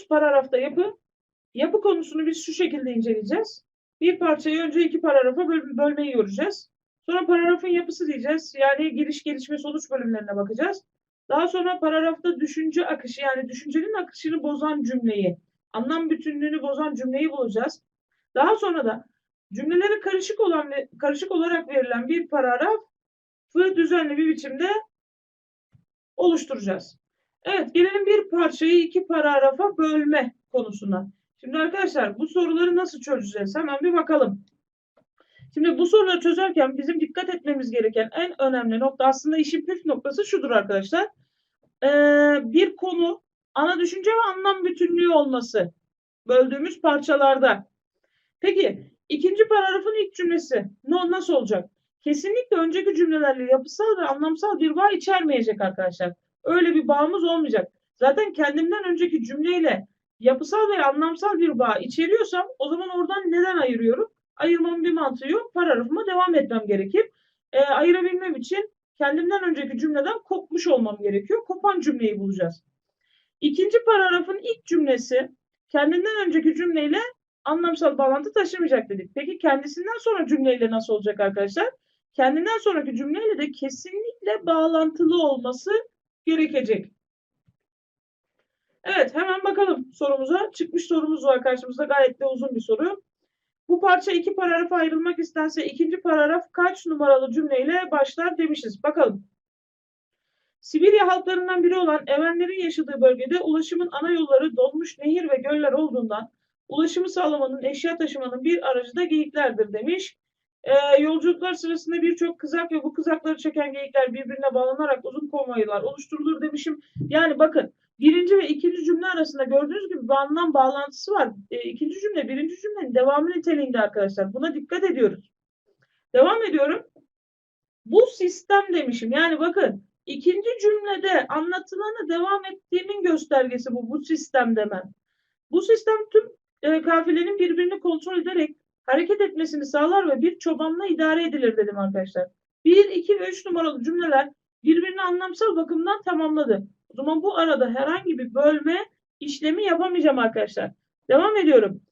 konumuz paragrafta yapı. Yapı konusunu biz şu şekilde inceleyeceğiz. Bir parçayı önce iki paragrafa böl- bölmeyi göreceğiz. Sonra paragrafın yapısı diyeceğiz. Yani giriş, gelişme, sonuç bölümlerine bakacağız. Daha sonra paragrafta düşünce akışı yani düşüncenin akışını bozan cümleyi, anlam bütünlüğünü bozan cümleyi bulacağız. Daha sonra da cümleleri karışık olan ve karışık olarak verilen bir paragrafı düzenli bir biçimde oluşturacağız. Evet, gelelim bir parçayı iki paragrafa bölme konusuna. Şimdi arkadaşlar bu soruları nasıl çözeceğiz? Hemen bir bakalım. Şimdi bu soruları çözerken bizim dikkat etmemiz gereken en önemli nokta aslında işin püf noktası şudur arkadaşlar. Ee, bir konu, ana düşünce ve anlam bütünlüğü olması böldüğümüz parçalarda. Peki ikinci paragrafın ilk cümlesi ne, nasıl olacak? Kesinlikle önceki cümlelerle yapısal ve anlamsal bir bağ içermeyecek arkadaşlar. Öyle bir bağımız olmayacak. Zaten kendimden önceki cümleyle yapısal ve anlamsal bir bağ içeriyorsam o zaman oradan neden ayırıyorum? Ayırmamın bir mantığı yok. Paragrafıma devam etmem gerekir. E, ayırabilmem için kendimden önceki cümleden kopmuş olmam gerekiyor. Kopan cümleyi bulacağız. İkinci paragrafın ilk cümlesi kendinden önceki cümleyle anlamsal bağlantı taşımayacak dedik. Peki kendisinden sonra cümleyle nasıl olacak arkadaşlar? Kendinden sonraki cümleyle de kesinlikle bağlantılı olması gerekecek. Evet hemen bakalım sorumuza. Çıkmış sorumuz var karşımızda gayet de uzun bir soru. Bu parça iki paragrafa ayrılmak istense ikinci paragraf kaç numaralı cümleyle başlar demişiz. Bakalım. Sibirya halklarından biri olan Evenlerin yaşadığı bölgede ulaşımın ana yolları dolmuş nehir ve göller olduğundan ulaşımı sağlamanın, eşya taşımanın bir aracı da geyiklerdir demiş. Ee, yolculuklar sırasında birçok kızak ve bu kızakları çeken geyikler birbirine bağlanarak uzun konvoylar oluşturulur demişim. Yani bakın birinci ve ikinci cümle arasında gördüğünüz gibi bir anlam bağlantısı var. E, ikinci cümle birinci cümlenin devamı niteliğinde arkadaşlar. Buna dikkat ediyoruz. Devam ediyorum. Bu sistem demişim. Yani bakın ikinci cümlede anlatılanı devam ettiğimin göstergesi bu. Bu sistem demem. Bu sistem tüm e, kafilenin birbirini kontrol ederek hareket etmesini sağlar ve bir çobanla idare edilir dedim arkadaşlar. 1, 2 ve 3 numaralı cümleler birbirini anlamsal bakımdan tamamladı. O zaman bu arada herhangi bir bölme işlemi yapamayacağım arkadaşlar. Devam ediyorum.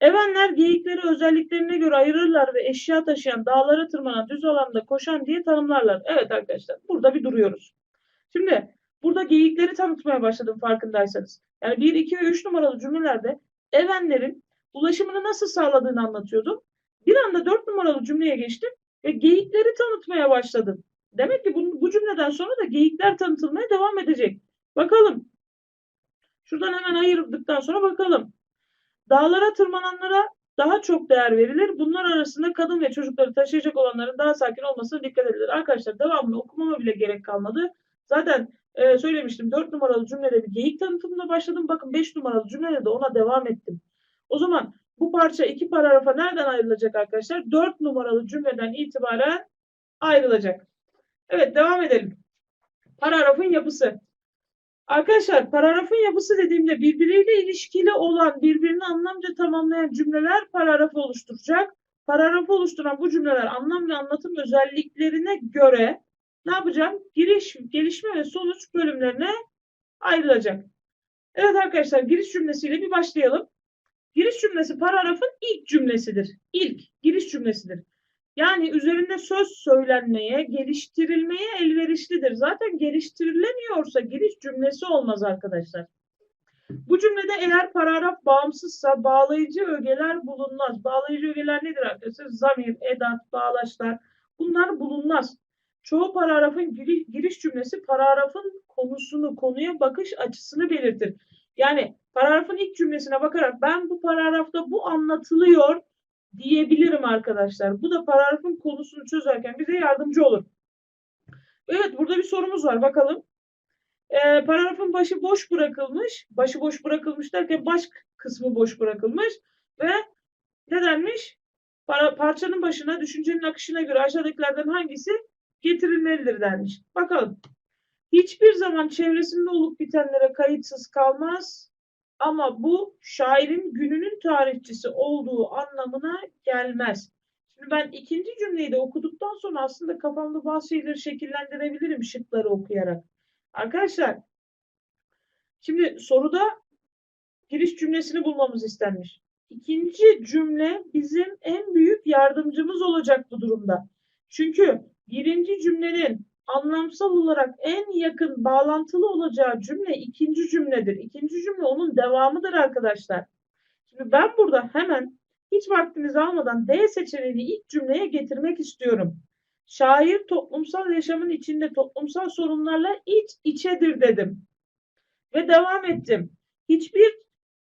Evenler geyikleri özelliklerine göre ayırırlar ve eşya taşıyan, dağlara tırmanan, düz alanda koşan diye tanımlarlar. Evet arkadaşlar burada bir duruyoruz. Şimdi burada geyikleri tanıtmaya başladım farkındaysanız. Yani 1, 2 ve 3 numaralı cümlelerde evenlerin ulaşımını nasıl sağladığını anlatıyordum. Bir anda 4 numaralı cümleye geçtim ve geyikleri tanıtmaya başladım. Demek ki bu, bu cümleden sonra da geyikler tanıtılmaya devam edecek. Bakalım. Şuradan hemen ayırdıktan sonra bakalım. Dağlara tırmananlara daha çok değer verilir. Bunlar arasında kadın ve çocukları taşıyacak olanların daha sakin olmasına dikkat edilir. Arkadaşlar devamlı okumama bile gerek kalmadı. Zaten e, söylemiştim 4 numaralı cümlede bir geyik tanıtımına başladım. Bakın 5 numaralı cümlede de ona devam ettim. O zaman bu parça iki paragrafa nereden ayrılacak arkadaşlar? 4 numaralı cümleden itibaren ayrılacak. Evet devam edelim. Paragrafın yapısı. Arkadaşlar paragrafın yapısı dediğimde birbiriyle ilişkili olan birbirini anlamca tamamlayan cümleler paragrafı oluşturacak. Paragrafı oluşturan bu cümleler anlam ve anlatım özelliklerine göre ne yapacağım? Giriş, gelişme ve sonuç bölümlerine ayrılacak. Evet arkadaşlar giriş cümlesiyle bir başlayalım. Giriş cümlesi paragrafın ilk cümlesidir. İlk giriş cümlesidir. Yani üzerinde söz söylenmeye, geliştirilmeye elverişlidir. Zaten geliştirilemiyorsa giriş cümlesi olmaz arkadaşlar. Bu cümlede eğer paragraf bağımsızsa bağlayıcı ögeler bulunmaz. Bağlayıcı ögeler nedir arkadaşlar? Zamir, edat, bağlaçlar bunlar bulunmaz. Çoğu paragrafın giriş, cümlesi paragrafın konusunu, konuya bakış açısını belirtir. Yani paragrafın ilk cümlesine bakarak ben bu paragrafta bu anlatılıyor diyebilirim arkadaşlar. Bu da paragrafın konusunu çözerken bize yardımcı olur. Evet burada bir sorumuz var bakalım. Ee, paragrafın başı boş bırakılmış. Başı boş bırakılmış derken baş kısmı boş bırakılmış. Ve ne denmiş? Para, parçanın başına düşüncenin akışına göre aşağıdakilerden hangisi getirilmelidir denmiş. Bakalım. Hiçbir zaman çevresinde olup bitenlere kayıtsız kalmaz ama bu şairin gününün tarihçisi olduğu anlamına gelmez. Şimdi ben ikinci cümleyi de okuduktan sonra aslında kafamda bazı şeyleri şekillendirebilirim şıkları okuyarak. Arkadaşlar şimdi soruda Giriş cümlesini bulmamız istenmiş. İkinci cümle bizim en büyük yardımcımız olacak bu durumda. Çünkü birinci cümlenin anlamsal olarak en yakın bağlantılı olacağı cümle ikinci cümledir. İkinci cümle onun devamıdır arkadaşlar. Şimdi ben burada hemen hiç vaktinizi almadan D seçeneğini ilk cümleye getirmek istiyorum. Şair toplumsal yaşamın içinde toplumsal sorunlarla iç içedir dedim. Ve devam ettim. Hiçbir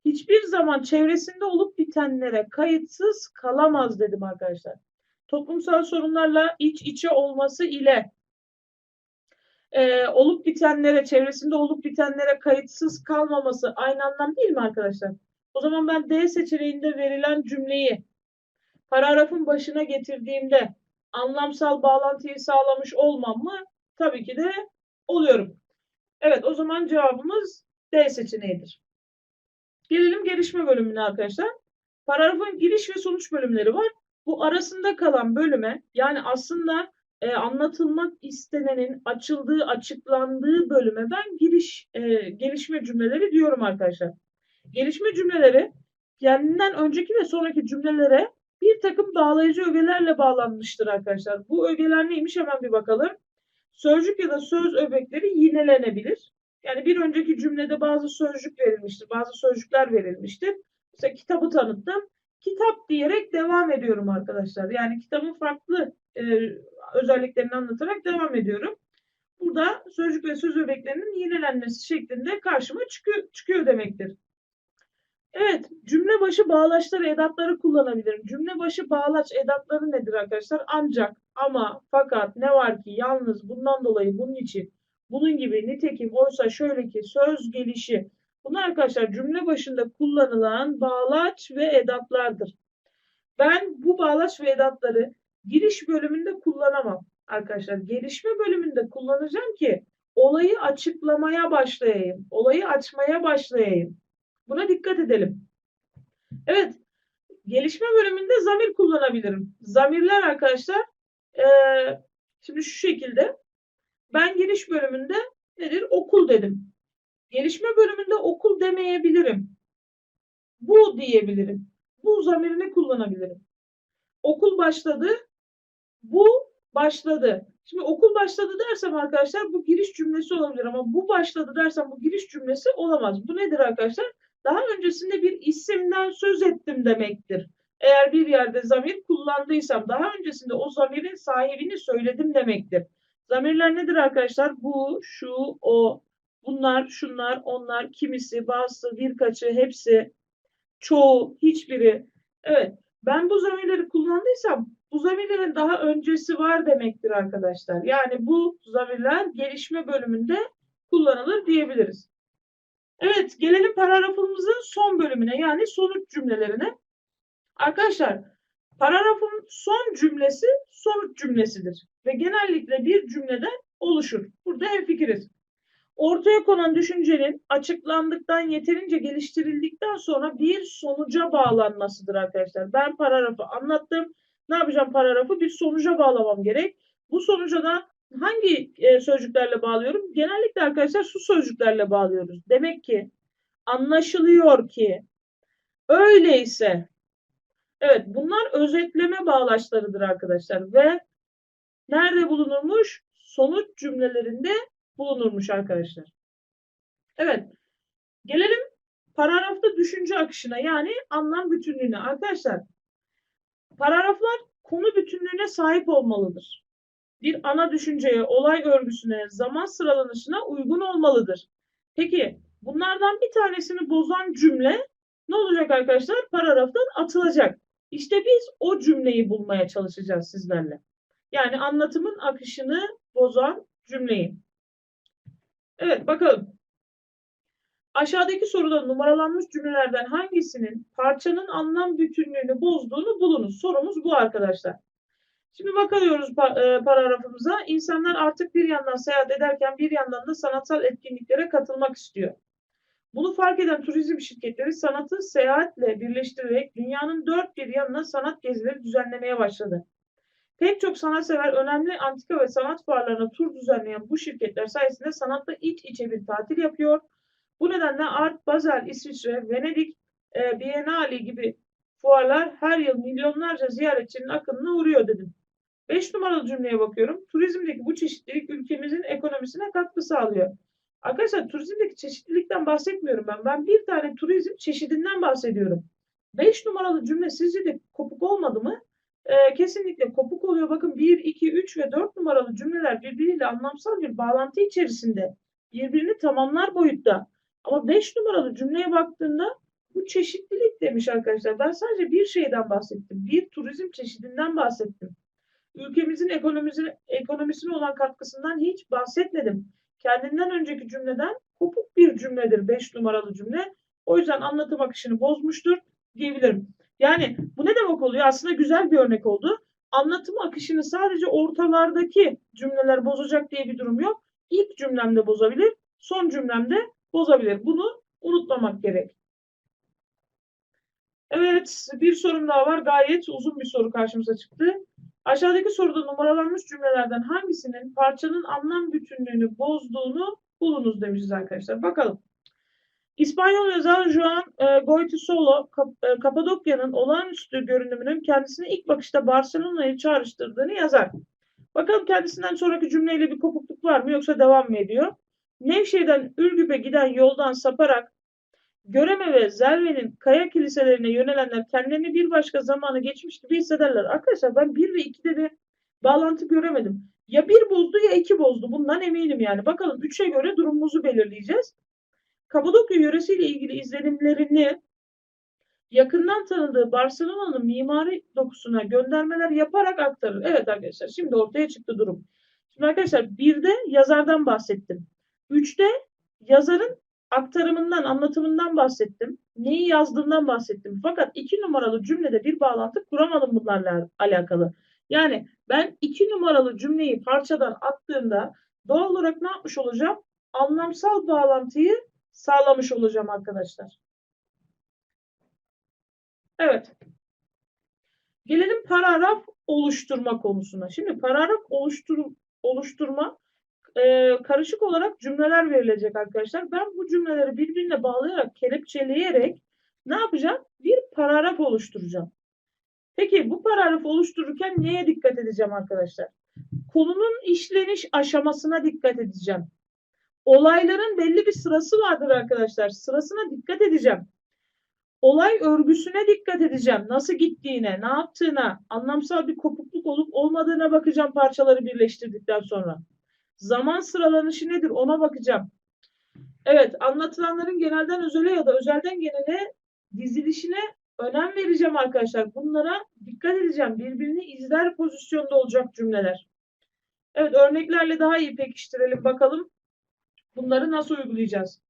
hiçbir zaman çevresinde olup bitenlere kayıtsız kalamaz dedim arkadaşlar. Toplumsal sorunlarla iç içe olması ile e, olup bitenlere, çevresinde olup bitenlere kayıtsız kalmaması aynı anlam değil mi arkadaşlar? O zaman ben D seçeneğinde verilen cümleyi paragrafın başına getirdiğimde anlamsal bağlantıyı sağlamış olmam mı? Tabii ki de oluyorum. Evet o zaman cevabımız D seçeneğidir. Gelelim gelişme bölümüne arkadaşlar. Paragrafın giriş ve sonuç bölümleri var. Bu arasında kalan bölüme yani aslında e, anlatılmak istenenin açıldığı, açıklandığı bölüme ben giriş, e, gelişme cümleleri diyorum arkadaşlar. Gelişme cümleleri kendinden önceki ve sonraki cümlelere bir takım bağlayıcı ögelerle bağlanmıştır arkadaşlar. Bu ögeler neymiş hemen bir bakalım. Sözcük ya da söz öbekleri yinelenebilir. Yani bir önceki cümlede bazı sözcük verilmiştir, bazı sözcükler verilmiştir. Mesela kitabı tanıttım. Kitap diyerek devam ediyorum arkadaşlar. Yani kitabın farklı e, özelliklerini anlatarak devam ediyorum. Burada sözcük ve söz öbeklerinin yinelenmesi şeklinde karşıma çıkıyor, çıkıyor demektir. Evet, cümle başı bağlaçları, edatları kullanabilirim. Cümle başı bağlaç edatları nedir arkadaşlar? Ancak, ama, fakat, ne var ki, yalnız, bundan dolayı, bunun için, bunun gibi, nitekim, oysa, şöyle ki, söz gelişi. Bunlar arkadaşlar cümle başında kullanılan bağlaç ve edatlardır. Ben bu bağlaç ve edatları giriş bölümünde kullanamam arkadaşlar. Gelişme bölümünde kullanacağım ki olayı açıklamaya başlayayım. Olayı açmaya başlayayım. Buna dikkat edelim. Evet. Gelişme bölümünde zamir kullanabilirim. Zamirler arkadaşlar ee, şimdi şu şekilde ben giriş bölümünde nedir? Okul dedim. Gelişme bölümünde okul demeyebilirim. Bu diyebilirim. Bu zamirini kullanabilirim. Okul başladı. Bu başladı. Şimdi okul başladı dersem arkadaşlar bu giriş cümlesi olabilir ama bu başladı dersem bu giriş cümlesi olamaz. Bu nedir arkadaşlar? Daha öncesinde bir isimden söz ettim demektir. Eğer bir yerde zamir kullandıysam daha öncesinde o zamirin sahibini söyledim demektir. Zamirler nedir arkadaşlar? Bu, şu, o, bunlar, şunlar, onlar, kimisi, bazısı, birkaçı, hepsi, çoğu, hiçbiri. Evet, ben bu zamirleri kullandıysam bu zamirlerin daha öncesi var demektir arkadaşlar. Yani bu zamirler gelişme bölümünde kullanılır diyebiliriz. Evet, gelelim paragrafımızın son bölümüne yani sonuç cümlelerine. Arkadaşlar, paragrafın son cümlesi sonuç cümlesidir ve genellikle bir cümleden oluşur. Burada hemfikiriz. Ortaya konan düşüncenin açıklandıktan yeterince geliştirildikten sonra bir sonuca bağlanmasıdır arkadaşlar. Ben paragrafı anlattım. Ne yapacağım paragrafı? Bir sonuca bağlamam gerek. Bu sonuca da hangi e, sözcüklerle bağlıyorum? Genellikle arkadaşlar şu sözcüklerle bağlıyoruz. Demek ki anlaşılıyor ki öyleyse evet bunlar özetleme bağlaçlarıdır arkadaşlar ve nerede bulunurmuş? Sonuç cümlelerinde bulunurmuş arkadaşlar. Evet. Gelelim paragrafta düşünce akışına yani anlam bütünlüğüne. Arkadaşlar paragraflar konu bütünlüğüne sahip olmalıdır. Bir ana düşünceye, olay örgüsüne, zaman sıralanışına uygun olmalıdır. Peki bunlardan bir tanesini bozan cümle ne olacak arkadaşlar? Paragraftan atılacak. İşte biz o cümleyi bulmaya çalışacağız sizlerle. Yani anlatımın akışını bozan cümleyi. Evet bakalım. Aşağıdaki soruda numaralanmış cümlelerden hangisinin parçanın anlam bütünlüğünü bozduğunu bulunuz. Sorumuz bu arkadaşlar. Şimdi bakıyoruz e, paragrafımıza. İnsanlar artık bir yandan seyahat ederken bir yandan da sanatsal etkinliklere katılmak istiyor. Bunu fark eden turizm şirketleri sanatı seyahatle birleştirerek dünyanın dört bir yanına sanat gezileri düzenlemeye başladı. Pek çok sanatsever önemli antika ve sanat fuarlarına tur düzenleyen bu şirketler sayesinde sanatla iç içe bir tatil yapıyor. Bu nedenle Art Basel, İsviçre, Venedik, e, Biennale gibi fuarlar her yıl milyonlarca ziyaretçinin akınına uğruyor dedim. 5 numaralı cümleye bakıyorum. Turizmdeki bu çeşitlilik ülkemizin ekonomisine katkı sağlıyor. Arkadaşlar turizmdeki çeşitlilikten bahsetmiyorum ben. Ben bir tane turizm çeşidinden bahsediyorum. 5 numaralı cümle sizce de kopuk olmadı mı? Ee, kesinlikle kopuk oluyor. Bakın 1, 2, 3 ve 4 numaralı cümleler birbiriyle anlamsal bir bağlantı içerisinde. Birbirini tamamlar boyutta. Ama 5 numaralı cümleye baktığında bu çeşitlilik demiş arkadaşlar. Ben sadece bir şeyden bahsettim. Bir turizm çeşidinden bahsettim. Ülkemizin ekonomisine, ekonomisine olan katkısından hiç bahsetmedim. Kendinden önceki cümleden kopuk bir cümledir 5 numaralı cümle. O yüzden anlatım akışını bozmuştur diyebilirim. Yani bu ne demek oluyor? Aslında güzel bir örnek oldu. Anlatım akışını sadece ortalardaki cümleler bozacak diye bir durum yok. İlk cümlemde bozabilir, son cümlemde bozabilir. Bunu unutmamak gerek. Evet, bir sorum daha var. Gayet uzun bir soru karşımıza çıktı. Aşağıdaki soruda numaralanmış cümlelerden hangisinin parçanın anlam bütünlüğünü bozduğunu bulunuz demişiz arkadaşlar. Bakalım. İspanyol yazar Juan e, Goytisolo, Kap, e, Kapadokya'nın olağanüstü görünümünün kendisini ilk bakışta Barcelona'yı çağrıştırdığını yazar. Bakalım kendisinden sonraki cümleyle bir kopukluk var mı yoksa devam mı ediyor? Nevşehir'den Ürgüp'e giden yoldan saparak Göreme ve Zerve'nin kaya kiliselerine yönelenler kendilerini bir başka zamanı geçmiş gibi hissederler. Arkadaşlar ben 1 ve 2'de bir bağlantı göremedim. Ya 1 bozdu ya 2 bozdu. Bundan eminim yani. Bakalım 3'e göre durumumuzu belirleyeceğiz. Kapadokya yöresiyle ilgili izlenimlerini yakından tanıdığı Barcelona'nın mimari dokusuna göndermeler yaparak aktarır. Evet arkadaşlar şimdi ortaya çıktı durum. Şimdi arkadaşlar 1'de yazardan bahsettim. 3'te yazarın aktarımından, anlatımından bahsettim. Neyi yazdığından bahsettim. Fakat iki numaralı cümlede bir bağlantı kuramadım bunlarla alakalı. Yani ben iki numaralı cümleyi parçadan attığımda doğal olarak ne yapmış olacağım? Anlamsal bağlantıyı sağlamış olacağım arkadaşlar. Evet. Gelelim paragraf oluşturma konusuna. Şimdi paragraf oluştur, oluşturma e, karışık olarak cümleler verilecek arkadaşlar. Ben bu cümleleri birbirine bağlayarak, kelepçeleyerek ne yapacağım? Bir paragraf oluşturacağım. Peki bu paragrafı oluştururken neye dikkat edeceğim arkadaşlar? Konunun işleniş aşamasına dikkat edeceğim. Olayların belli bir sırası vardır arkadaşlar. Sırasına dikkat edeceğim. Olay örgüsüne dikkat edeceğim. Nasıl gittiğine, ne yaptığına, anlamsal bir kopukluk olup olmadığına bakacağım parçaları birleştirdikten sonra. Zaman sıralanışı nedir ona bakacağım. Evet anlatılanların genelden özele ya da özelden genele dizilişine önem vereceğim arkadaşlar. Bunlara dikkat edeceğim. Birbirini izler pozisyonda olacak cümleler. Evet örneklerle daha iyi pekiştirelim bakalım. Bunları nasıl uygulayacağız?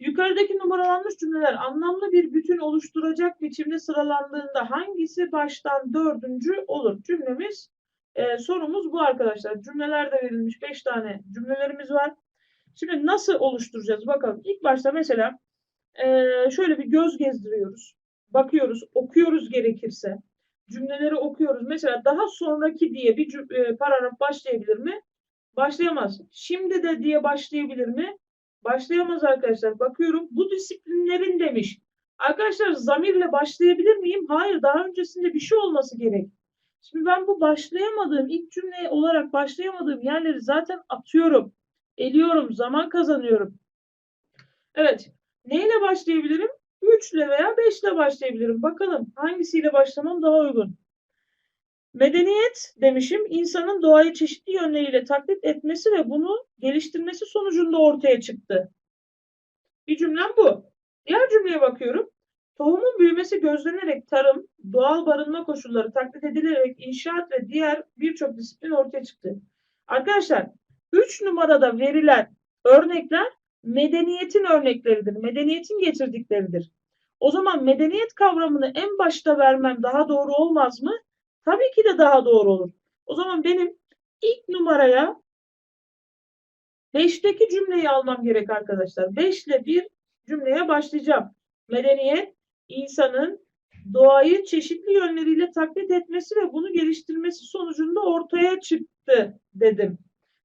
Yukarıdaki numaralanmış cümleler anlamlı bir bütün oluşturacak biçimde sıralandığında hangisi baştan dördüncü olur? Cümlemiz e, sorumuz bu arkadaşlar. Cümleler de verilmiş. Beş tane cümlelerimiz var. Şimdi nasıl oluşturacağız? Bakalım. İlk başta mesela e, şöyle bir göz gezdiriyoruz. Bakıyoruz, okuyoruz gerekirse. Cümleleri okuyoruz. Mesela daha sonraki diye bir e, paragraf başlayabilir mi? Başlayamaz. Şimdi de diye başlayabilir mi? Başlayamaz arkadaşlar. Bakıyorum. Bu disiplinlerin demiş. Arkadaşlar zamirle başlayabilir miyim? Hayır. Daha öncesinde bir şey olması gerek. Şimdi ben bu başlayamadığım, ilk cümle olarak başlayamadığım yerleri zaten atıyorum. Eliyorum, zaman kazanıyorum. Evet. Neyle başlayabilirim? 3 ile veya 5 ile başlayabilirim. Bakalım hangisiyle başlamam daha uygun. Medeniyet demişim insanın doğayı çeşitli yönleriyle taklit etmesi ve bunu geliştirmesi sonucunda ortaya çıktı. Bir cümlem bu. Diğer cümleye bakıyorum. Tohumun büyümesi gözlenerek tarım, doğal barınma koşulları taklit edilerek inşaat ve diğer birçok disiplin ortaya çıktı. Arkadaşlar 3 numarada verilen örnekler medeniyetin örnekleridir. Medeniyetin getirdikleridir. O zaman medeniyet kavramını en başta vermem daha doğru olmaz mı? Tabii ki de daha doğru olur. O zaman benim ilk numaraya 5'teki cümleyi almam gerek arkadaşlar. 5 ile bir cümleye başlayacağım. Medeniyet insanın doğayı çeşitli yönleriyle taklit etmesi ve bunu geliştirmesi sonucunda ortaya çıktı dedim.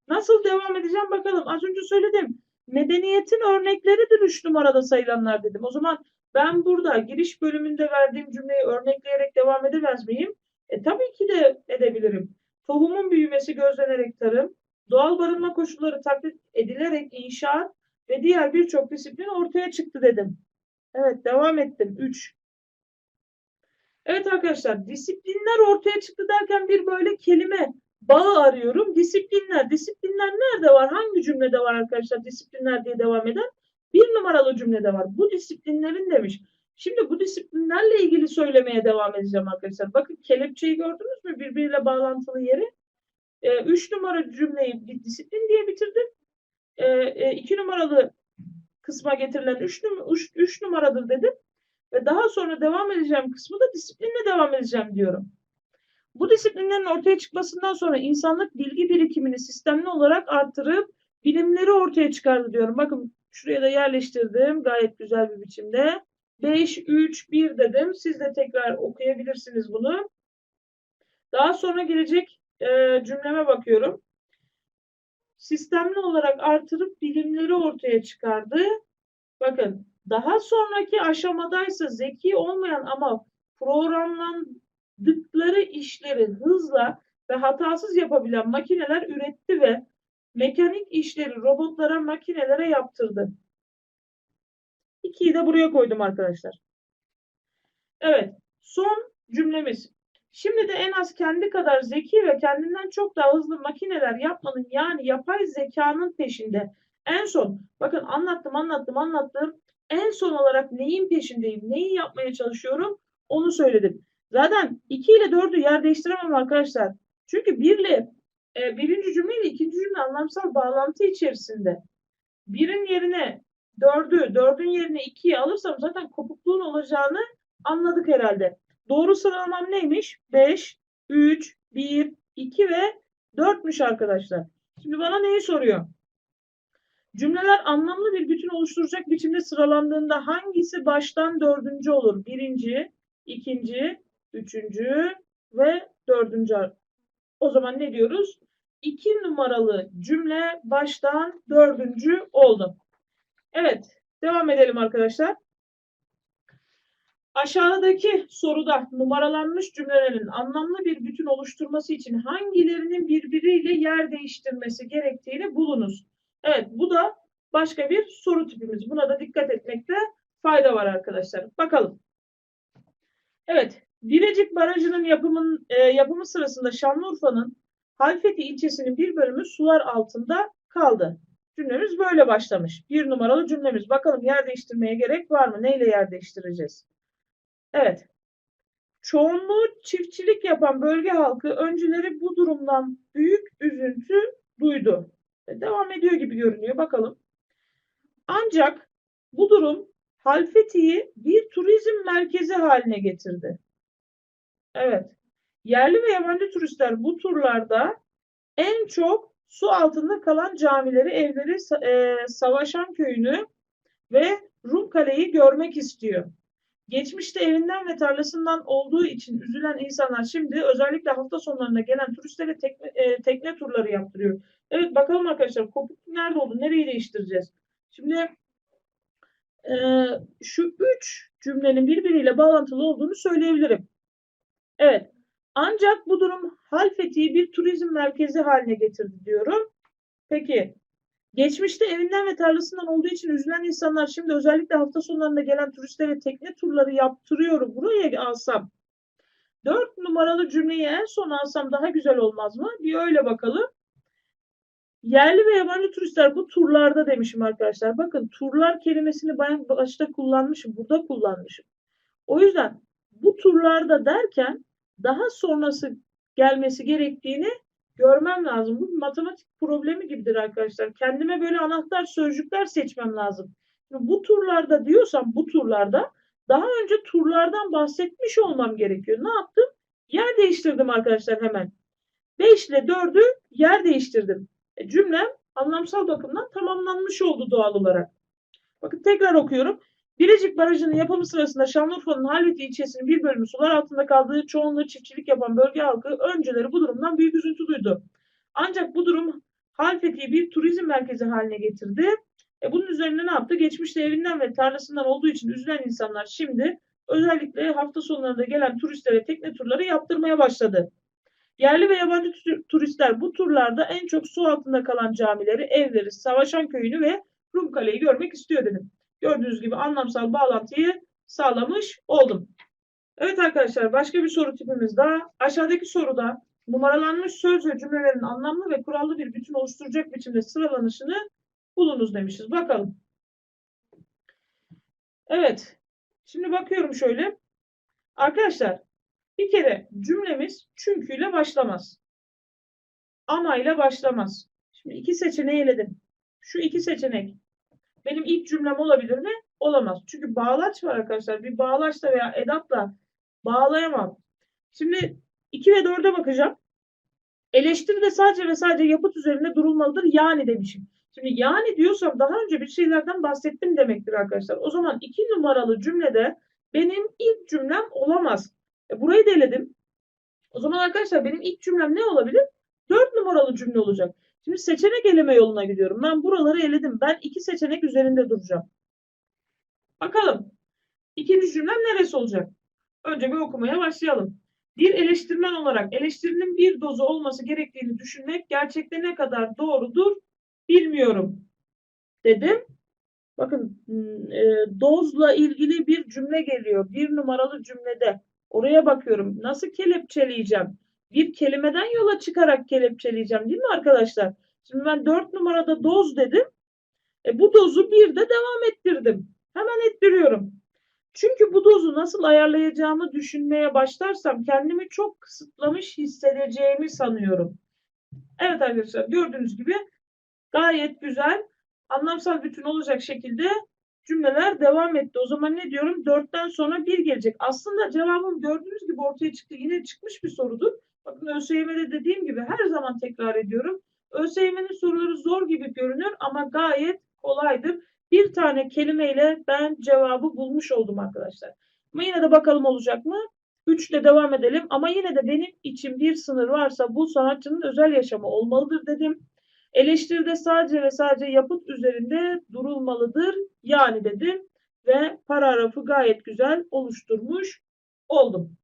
Nasıl devam edeceğim bakalım. Az önce söyledim. medeniyetin örnekleridir üç numarada sayılanlar dedim. O zaman ben burada giriş bölümünde verdiğim cümleyi örnekleyerek devam edemez miyim? E, tabii ki de edebilirim. Tohumun büyümesi gözlenerek tarım, doğal barınma koşulları taklit edilerek inşaat ve diğer birçok disiplin ortaya çıktı dedim. Evet devam ettim. 3. Evet arkadaşlar disiplinler ortaya çıktı derken bir böyle kelime bağı arıyorum. Disiplinler. Disiplinler nerede var? Hangi cümlede var arkadaşlar disiplinler diye devam eden? Bir numaralı cümlede var. Bu disiplinlerin demiş. Şimdi bu disiplinlerle ilgili söylemeye devam edeceğim arkadaşlar. Bakın kelepçeyi gördünüz mü birbiriyle bağlantılı yeri? E, üç numara cümleyi bir disiplin diye bitirdim. E, e, iki numaralı kısma getirilen üç, num üç, üç numaradır dedim. Ve daha sonra devam edeceğim kısmı da disiplinle devam edeceğim diyorum. Bu disiplinlerin ortaya çıkmasından sonra insanlık bilgi birikimini sistemli olarak arttırıp bilimleri ortaya çıkardı diyorum. Bakın şuraya da yerleştirdim gayet güzel bir biçimde. 5, 3, 1 dedim. Siz de tekrar okuyabilirsiniz bunu. Daha sonra gelecek e, cümleme bakıyorum. Sistemli olarak artırıp bilimleri ortaya çıkardı. Bakın daha sonraki aşamadaysa zeki olmayan ama programlandıkları işleri hızla ve hatasız yapabilen makineler üretti ve mekanik işleri robotlara, makinelere yaptırdı. İkiyi de buraya koydum arkadaşlar. Evet, son cümlemiz. Şimdi de en az kendi kadar zeki ve kendinden çok daha hızlı makineler yapmanın yani yapay zekanın peşinde. En son, bakın anlattım, anlattım, anlattım. En son olarak neyin peşindeyim, neyi yapmaya çalışıyorum onu söyledim. Zaten 2 ile 4'ü yer değiştiremem arkadaşlar. Çünkü 1 ile e, birinci cümle ile ikinci cümle anlamsal bağlantı içerisinde. Birin yerine 4'ü, 4'ün yerine 2'yi alırsam zaten kopukluğun olacağını anladık herhalde. Doğru sıralamam neymiş? 5, 3, 1, 2 ve 4'müş arkadaşlar. Şimdi bana neyi soruyor? Cümleler anlamlı bir bütün oluşturacak biçimde sıralandığında hangisi baştan dördüncü olur? Birinci, ikinci, üçüncü ve dördüncü. O zaman ne diyoruz? İki numaralı cümle baştan dördüncü oldu. Evet, devam edelim arkadaşlar. Aşağıdaki soruda numaralanmış cümlelerin anlamlı bir bütün oluşturması için hangilerinin birbiriyle yer değiştirmesi gerektiğini bulunuz. Evet, bu da başka bir soru tipimiz. Buna da dikkat etmekte fayda var arkadaşlar. Bakalım. Evet, Birecik Barajı'nın yapımın, e, yapımı sırasında Şanlıurfa'nın Halfeti ilçesinin bir bölümü sular altında kaldı. Cümlemiz böyle başlamış. Bir numaralı cümlemiz. Bakalım yer değiştirmeye gerek var mı? Neyle yer değiştireceğiz? Evet. Çoğunluğu çiftçilik yapan bölge halkı önceleri bu durumdan büyük üzüntü duydu. E, devam ediyor gibi görünüyor. Bakalım. Ancak bu durum Halfeti'yi bir turizm merkezi haline getirdi. Evet. Yerli ve yabancı turistler bu turlarda en çok su altında kalan camileri, evleri, e, Savaşan köyünü ve Rum Kale'yi görmek istiyor. Geçmişte evinden ve tarlasından olduğu için üzülen insanlar şimdi özellikle hafta sonlarında gelen turistlere tekne, e, tekne turları yaptırıyor. Evet bakalım arkadaşlar kopukluk nerede oldu? Nereyi değiştireceğiz? Şimdi e, şu üç cümlenin birbiriyle bağlantılı olduğunu söyleyebilirim. Evet. Ancak bu durum Halfeti'yi bir turizm merkezi haline getirdi diyorum. Peki geçmişte evinden ve tarlasından olduğu için üzülen insanlar şimdi özellikle hafta sonlarında gelen turistlere tekne turları yaptırıyor. Buraya alsam dört numaralı cümleyi en son alsam daha güzel olmaz mı? Bir öyle bakalım. Yerli ve yabancı turistler bu turlarda demişim arkadaşlar. Bakın turlar kelimesini ben başta kullanmışım. Burada kullanmışım. O yüzden bu turlarda derken daha sonrası gelmesi gerektiğini görmem lazım. Bu matematik problemi gibidir arkadaşlar. Kendime böyle anahtar sözcükler seçmem lazım. Şimdi bu turlarda diyorsam bu turlarda daha önce turlardan bahsetmiş olmam gerekiyor. Ne yaptım? Yer değiştirdim arkadaşlar hemen. 5 ile 4'ü yer değiştirdim. E, cümlem anlamsal bakımdan tamamlanmış oldu doğal olarak. Bakın tekrar okuyorum. Birecik Barajı'nın yapımı sırasında Şanlıurfa'nın Halveti ilçesinin bir bölümü sular altında kaldığı çoğunluğu çiftçilik yapan bölge halkı önceleri bu durumdan büyük üzüntü duydu. Ancak bu durum Halfeti'yi bir turizm merkezi haline getirdi E bunun üzerine ne yaptı? Geçmişte evinden ve tarlasından olduğu için üzülen insanlar şimdi özellikle hafta sonlarında gelen turistlere tekne turları yaptırmaya başladı. Yerli ve yabancı tu- turistler bu turlarda en çok su altında kalan camileri, evleri, Savaşan Köyü'nü ve Rumkale'yi görmek istiyor dedim. Gördüğünüz gibi anlamsal bağlantıyı sağlamış oldum. Evet arkadaşlar başka bir soru tipimiz daha. Aşağıdaki soruda numaralanmış söz ve cümlelerin anlamlı ve kurallı bir bütün oluşturacak biçimde sıralanışını bulunuz demişiz. Bakalım. Evet. Şimdi bakıyorum şöyle. Arkadaşlar bir kere cümlemiz çünküyle başlamaz. Ama ile başlamaz. Şimdi iki seçeneği eledim. Şu iki seçenek benim ilk cümlem olabilir mi? Olamaz. Çünkü bağlaç var arkadaşlar. Bir bağlaçla veya edatla bağlayamam. Şimdi 2 ve 4'e bakacağım. Eleştiride sadece ve sadece yapıt üzerinde durulmalıdır. Yani demişim. Şimdi yani diyorsam daha önce bir şeylerden bahsettim demektir arkadaşlar. O zaman 2 numaralı cümlede benim ilk cümlem olamaz. E, burayı da eledim. O zaman arkadaşlar benim ilk cümlem ne olabilir? 4 numaralı cümle olacak. Şimdi seçenek eleme yoluna gidiyorum. Ben buraları eledim. Ben iki seçenek üzerinde duracağım. Bakalım. İkinci cümlem neresi olacak? Önce bir okumaya başlayalım. Bir eleştirmen olarak eleştirinin bir dozu olması gerektiğini düşünmek gerçekte ne kadar doğrudur bilmiyorum dedim. Bakın hmm, e, dozla ilgili bir cümle geliyor. Bir numaralı cümlede. Oraya bakıyorum. Nasıl kelepçeleyeceğim? Bir kelimeden yola çıkarak kelepçeleyeceğim değil mi arkadaşlar? Şimdi ben 4 numarada doz dedim. E, bu dozu bir de devam ettirdim. Hemen ettiriyorum. Çünkü bu dozu nasıl ayarlayacağımı düşünmeye başlarsam kendimi çok kısıtlamış hissedeceğimi sanıyorum. Evet arkadaşlar gördüğünüz gibi gayet güzel anlamsal bütün olacak şekilde cümleler devam etti. O zaman ne diyorum? 4'ten sonra 1 gelecek. Aslında cevabım gördüğünüz gibi ortaya çıktı. Yine çıkmış bir sorudur. Bakın ÖSYM'de dediğim gibi her zaman tekrar ediyorum. ÖSYM'nin soruları zor gibi görünür ama gayet kolaydır. Bir tane kelimeyle ben cevabı bulmuş oldum arkadaşlar. Ama yine de bakalım olacak mı? 3 ile devam edelim ama yine de benim için bir sınır varsa bu sanatçının özel yaşamı olmalıdır dedim. Eleştiride sadece ve sadece yapıt üzerinde durulmalıdır yani dedim ve paragrafı gayet güzel oluşturmuş oldum.